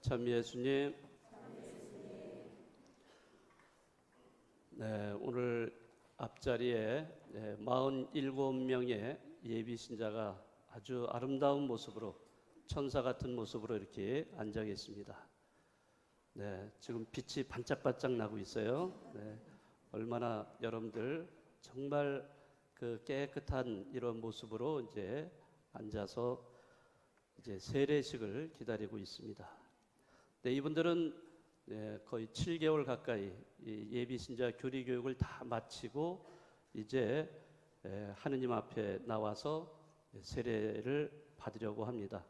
참 예수님. 네, 오늘 앞자리에 네, 47명의 예비 신자가 아주 아름다운 모습으로 천사 같은 모습으로 이렇게 앉아 계십니다. 네, 지금 빛이 반짝반짝 나고 있어요. 네, 얼마나 여러분들 정말 그 깨끗한 이런 모습으로 이제 앉아서 이제 세례식을 기다리고 있습니다. 네, 이분들은 예, 거의 7개월 가까이 이 예비 신자 교리 교육을 다 마치고 이제 예, 하느님 앞에 나와서 세례를 받으려고 합니다.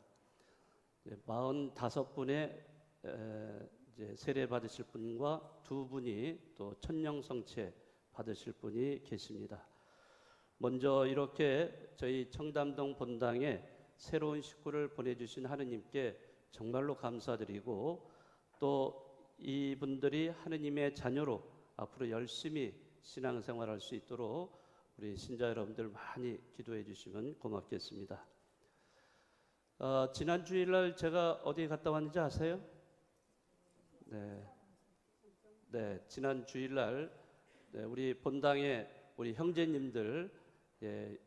예, 45분의 에, 이제 세례 받으실 분과 두 분이 또 천령 성체 받으실 분이 계십니다. 먼저 이렇게 저희 청담동 본당에 새로운 식구를 보내주신 하느님께 정말로 감사드리고 또 이분들이 하느님의 자녀로 앞으로 열심히 신앙생활할 수 있도록 우리 신자 여러분들 많이 기도해 주시면 고맙겠습니다. 어, 지난 주일날 제가 어디 갔다 왔는지 아세요? 네, 네 지난 주일날 네, 우리 본당에 우리 형제님들 예,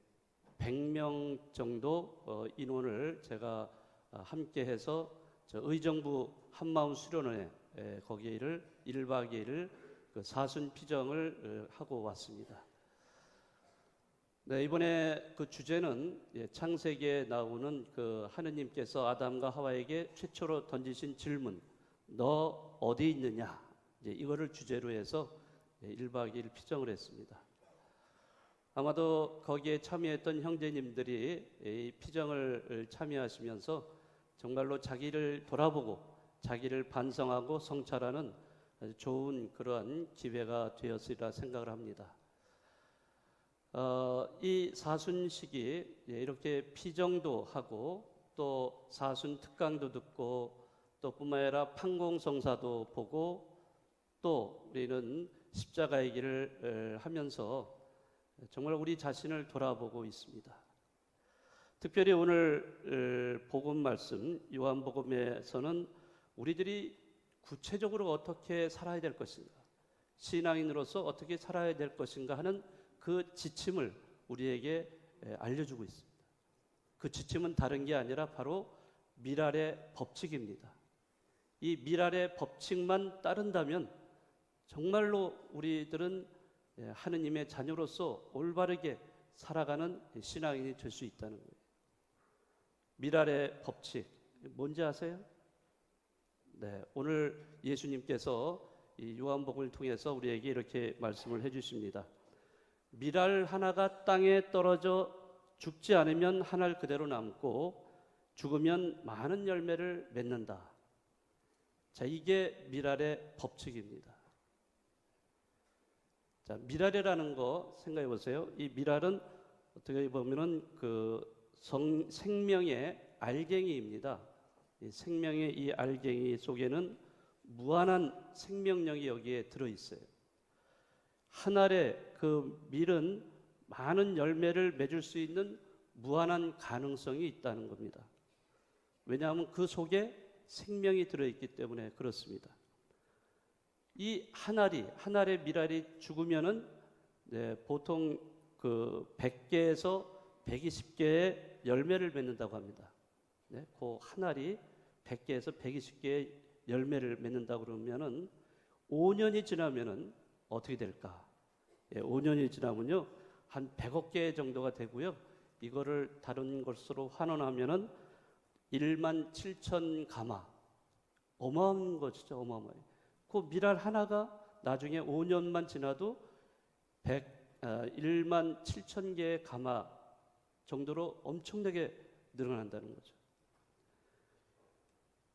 100명 정도 어, 인원을 제가 어, 함께해서 저 의정부 한마음 수련회 에, 거기를 1박 2일 그 사순 피정을 어, 하고 왔습니다. 네, 이번에 그 주제는 예, 창세기에 나오는 그 하느님께서 아담과 하와에게 최초로 던지신 질문, 너 어디 있느냐? 이제 이거를 주제로 해서 예, 1박 2일 피정을 했습니다. 아마도 거기에 참여했던 형제님들이 이 피정을 참여하시면서 정말로 자기를 돌아보고 자기를 반성하고 성찰하는 아주 좋은 그러한 기회가 되었으리라 생각을 합니다. 어, 이 사순식이 예, 이렇게 피정도 하고 또 사순 특강도 듣고 또 뿐만 아니라 판공성사도 보고 또 우리는 십자가의 길을 하면서 정말 우리 자신을 돌아보고 있습니다. 특별히 오늘 복음 말씀 요한복음에서는 우리들이 구체적으로 어떻게 살아야 될 것인가, 신앙인으로서 어떻게 살아야 될 것인가 하는 그 지침을 우리에게 알려주고 있습니다. 그 지침은 다른 게 아니라 바로 미랄의 법칙입니다. 이 미랄의 법칙만 따른다면 정말로 우리들은 하느님의 자녀로서 올바르게 살아가는 신앙인이 될 수 있다는 거예요. 미랄의 법칙 뭔지 아세요? 네, 오늘 예수님께서 이 요한복음을 통해서 우리에게 이렇게 말씀을 해주십니다. 미랄 하나가 땅에 떨어져 죽지 않으면 하늘 그대로 남고 죽으면 많은 열매를 맺는다. 자, 이게 미랄의 법칙입니다. 자, 미랄이라는 거 생각해 보세요. 이 미랄은 어떻게 보면은 그 성, 생명의 알갱이입니다. 이 생명의 이 알갱이 속에는 무한한 생명력이 여기에 들어 있어요. 한 알의 그 밀은 많은 열매를 맺을 수 있는 무한한 가능성이 있다는 겁니다. 왜냐하면 그 속에 생명이 들어있기 때문에 그렇습니다. 이 한 알이 한 알의 밀알이 죽으면은 네, 보통 그 100개에서 120개의 열매를 맺는다고 합니다. 네, 그한 알이 100개에서 120개의 열매를 맺는다 그러면은 5년이 지나면은 어떻게 될까? 예, 5년이 지나면요. 한 100억 개 정도가 되고요. 이거를 다른 것으로 환원하면은 1만 7천 가마. 어마어마한 거 진짜 어마어마해요. 그 미랄 하나가 나중에 5년만 지나도 100, 아, 1만 7천 개의 가마 정도로 엄청나게 늘어난다는 거죠.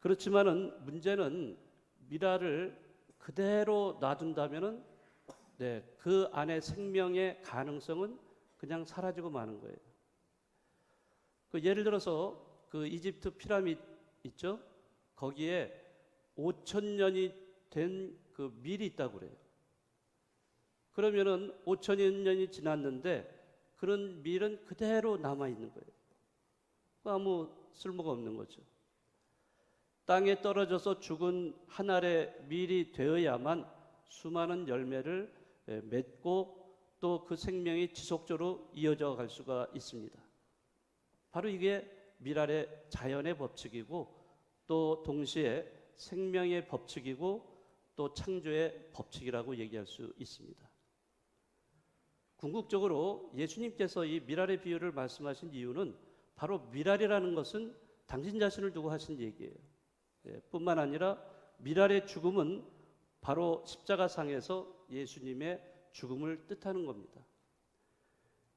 그렇지만은 문제는 미라를 그대로 놔둔다면은 네, 그 안에 생명의 가능성은 그냥 사라지고 마는 거예요. 그 예를 들어서 그 이집트 피라미드 있죠? 거기에 5천 년이 된 그 밀이 있다고 그래요. 그러면은 5천 년이 지났는데 그런 밀은 그대로 남아 있는 거예요. 아무 쓸모가 없는 거죠. 땅에 떨어져서 죽은 한 알의 밀이 되어야만 수많은 열매를 에, 맺고 또 그 생명이 지속적으로 이어져 갈 수가 있습니다. 바로 이게 밀알의 자연의 법칙이고 또 동시에 생명의 법칙이고 또 창조의 법칙이라고 얘기할 수 있습니다. 궁극적으로 예수님께서 이 미랄의 비유를 말씀하신 이유는 바로 미랄이라는 것은 당신 자신을 두고 하신 얘기예요. 예, 뿐만 아니라 미랄의 죽음은 바로 십자가상에서 예수님의 죽음을 뜻하는 겁니다.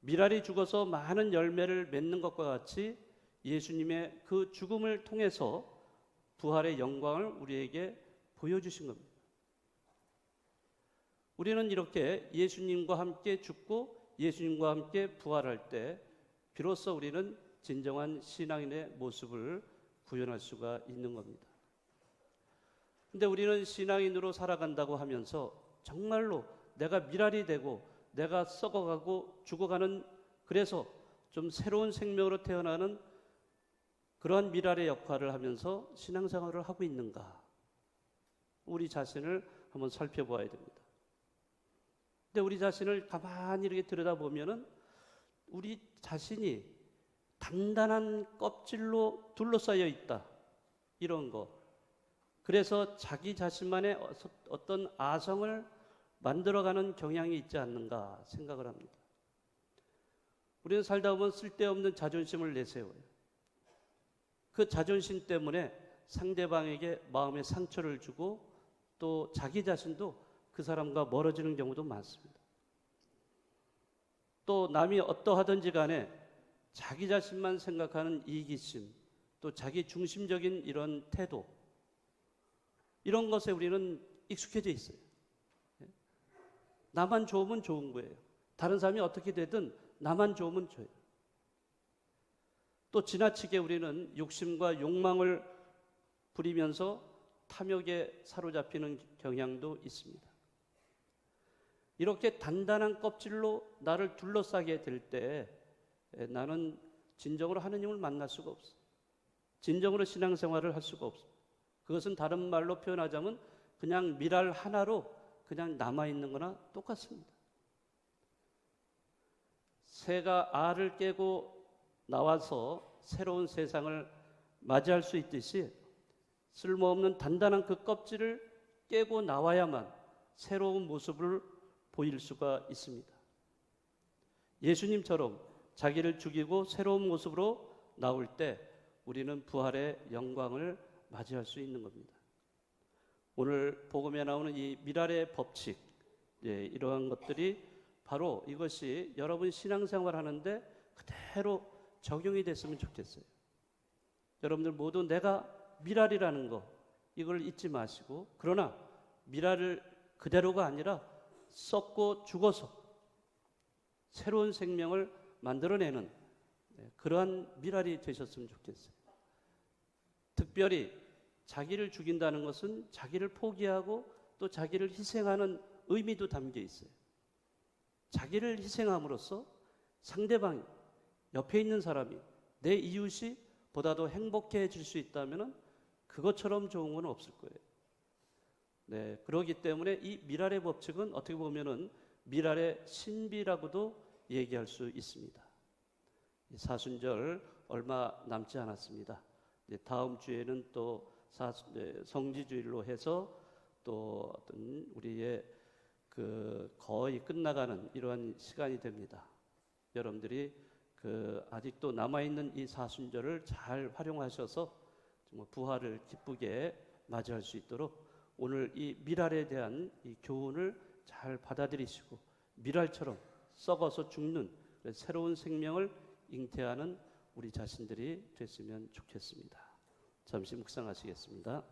미랄이 죽어서 많은 열매를 맺는 것과 같이 예수님의 그 죽음을 통해서 부활의 영광을 우리에게 보여주신 겁니다. 우리는 이렇게 예수님과 함께 죽고 예수님과 함께 부활할 때 비로소 우리는 진정한 신앙인의 모습을 구현할 수가 있는 겁니다. 근데 우리는 신앙인으로 살아간다고 하면서 정말로 내가 미랄이 되고 내가 썩어가고 죽어가는 그래서 좀 새로운 생명으로 태어나는 그러한 미랄의 역할을 하면서 신앙생활을 하고 있는가? 우리 자신을 한번 살펴보아야 됩니다. 근데 우리 자신을 가만히 이렇게 들여다보면은 우리 자신이 단단한 껍질로 둘러싸여 있다. 이런 거. 그래서 자기 자신만의 어떤 아성을 만들어가는 경향이 있지 않는가 생각을 합니다. 우리는 살다 보면 쓸데없는 자존심을 내세워요. 그 자존심 때문에 상대방에게 마음의 상처를 주고 또 자기 자신도 그 사람과 멀어지는 경우도 많습니다. 또 남이 어떠하든지 간에 자기 자신만 생각하는 이기심, 또 자기 중심적인 이런 태도, 이런 것에 우리는 익숙해져 있어요. 예? 나만 좋으면 좋은 거예요. 다른 사람이 어떻게 되든 나만 좋으면 좋아요. 또 지나치게 우리는 욕심과 욕망을 부리면서 탐욕에 사로잡히는 경향도 있습니다. 이렇게 단단한 껍질로 나를 둘러싸게 될 때 나는 진정으로 하느님을 만날 수가 없어. 진정으로 신앙생활을 할 수가 없어. 그것은 다른 말로 표현하자면 그냥 미랄 하나로 그냥 남아 있는 거나 똑같습니다. 새가 알을 깨고 나와서 새로운 세상을 맞이할 수 있듯이 쓸모없는 단단한 그 껍질을 깨고 나와야만 새로운 모습을 보일 수가 있습니다. 예수님처럼 자기를 죽이고 새로운 모습으로 나올 때 우리는 부활의 영광을 맞이할 수 있는 겁니다. 오늘 복음에 나오는 이 미랄의 법칙, 예, 이러한 것들이 바로 이것이 여러분 신앙생활 하는데 그대로 적용이 됐으면 좋겠어요. 여러분들 모두 내가 미랄이라는 거 이걸 잊지 마시고 그러나 미랄을 그대로가 아니라 썩고 죽어서 새로운 생명을 만들어내는 네, 그러한 미랄이 되셨으면 좋겠어요. 특별히 자기를 죽인다는 것은 자기를 포기하고 또 자기를 희생하는 의미도 담겨 있어요. 자기를 희생함으로써 상대방이 옆에 있는 사람이 내 이웃이 보다도 행복해질 수 있다면 그것처럼 좋은 건 없을 거예요. 네, 그러기 때문에 이 미랄의 법칙은 어떻게 보면은 미랄의 신비라고도 얘기할 수 있습니다. 사순절 얼마 남지 않았습니다. 다음 주에는 또 네, 성지주일로 해서 또 어떤 우리의 그 거의 끝나가는 이러한 시간이 됩니다. 여러분들이 그 아직도 남아 있는 이 사순절을 잘 활용하셔서 정말 부활을 기쁘게 맞이할 수 있도록 오늘 이 미랄에 대한 이 교훈을 잘 받아들이시고 미랄처럼 썩어서 죽는 새로운 생명을 잉태하는 우리 자신들이 됐으면 좋겠습니다. 잠시 묵상하시겠습니다.